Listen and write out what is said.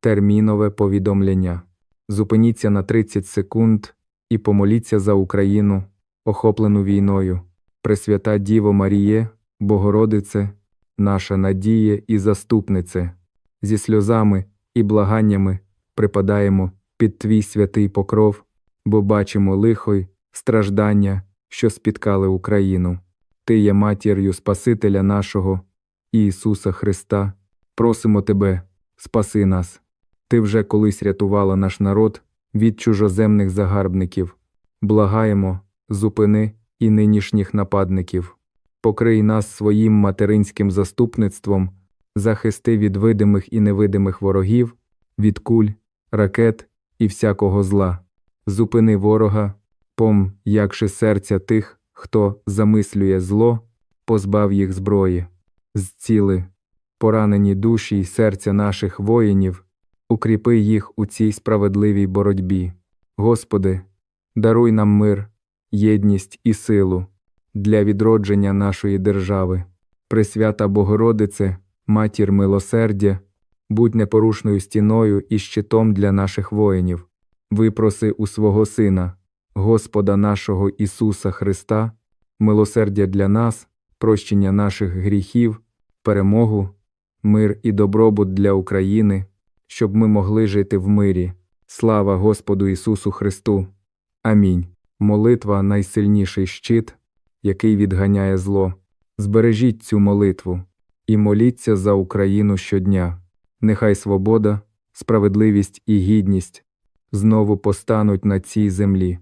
Термінове повідомлення. Зупиніться на 30 секунд і помоліться за Україну, охоплену війною. Пресвята Діво Маріє, Богородице, наша надія і заступнице, зі сльозами і благаннями припадаємо під Твій святий покров, бо бачимо лихо й страждання, що спіткали Україну. Ти є матір'ю Спасителя нашого, Ісуса Христа. Просимо Тебе, спаси нас. Ти вже колись рятувала наш народ від чужоземних загарбників. Благаємо, зупини і нинішніх нападників. Покрий нас своїм материнським заступництвом, захисти від видимих і невидимих ворогів, від куль, ракет і всякого зла. Зупини ворога, пом, якши серця тих, хто замислює зло, позбав їх зброї, зціли, поранені душі й серця наших воїнів, укріпи їх у цій справедливій боротьбі. Господи, даруй нам мир, єдність і силу для відродження нашої держави. Пресвята Богородице, матір милосердя, будь непорушною стіною і щитом для наших воїнів. Випроси у свого Сина, Господа нашого Ісуса Христа, милосердя для нас, прощення наших гріхів, перемогу, мир і добробут для України, щоб ми могли жити в мирі. Слава Господу Ісусу Христу! Амінь. Молитва найсильніший щит, який відганяє зло. Збережіть цю молитву і моліться за Україну щодня. Нехай свобода, справедливість і гідність знову постануть на цій землі.